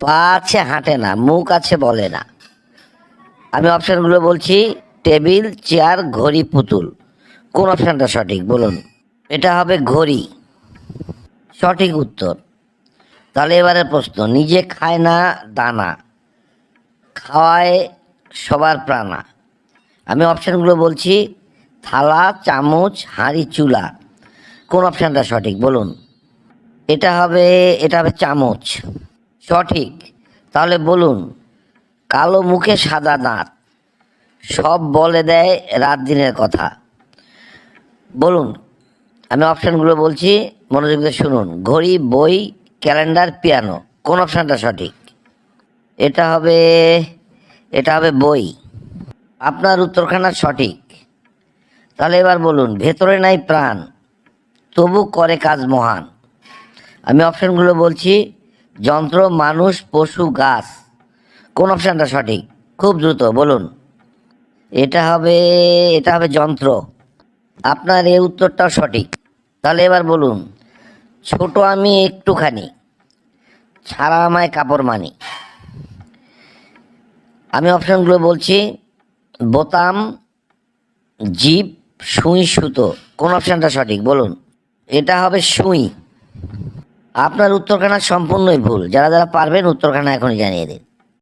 পা আছে, হাঁটে না, মুখ আছে বলে না। আমি অপশানগুলো বলছি, টেবিল, চেয়ার, ঘড়ি, পুতুল। কোন অপশানটা সঠিক? বলুন। এটা হবে ঘড়ি। সঠিক উত্তর। তাহলে এবারে প্রশ্ন, নিজে খায় না দানা? খাওয়ায় সবার প্রাণা। আমি অপশানগুলো বলছি, থালা, চামচ, হাঁড়ি, চুলা। কোন অপশানটা সঠিক? বলুন। এটা হবে এটা হবে চামচ। সঠিক। তাহলে বলুন, কালো মুখে সাদা দাঁত, সব বলে দেয় রাত দিনের কথা। বলুন, আমি অপশানগুলো বলছি, মনোযোগ দিয়ে শুনুন। ঘড়ি, বই, ক্যালেন্ডার, পিয়ানো, কোন অপশানটা সঠিক? এটা হবে এটা হবে বই। আপনার উত্তরখানা সঠিক। তাহলে এবার বলুন, ভেতরে নাই প্রাণ, তবু করে কাজ মহান। আমি অপশানগুলো বলছি যন্ত্র, মানুষ, পশু, গাছ। কোন অপশানটা সঠিক? খুব দ্রুত, বলুন। এটা হবে এটা হবে যন্ত্র। আপনার এই উত্তরটাও সঠিক। তাহলে এবার বলুন, ছোট আমি একটুখানি, ছাড়া আমায় কাপড় মানি। আমি অপশানগুলো বলছি, বোতাম, জিপ, সুই, সুতো। কোন অপশানটা সঠিক? বলুন। এটা হবে সুই। আপনার উত্তরখানা সম্পূর্ণই ভুল। যারা যারা পারবেন উত্তরখানা এখনই জানিয়ে দিন।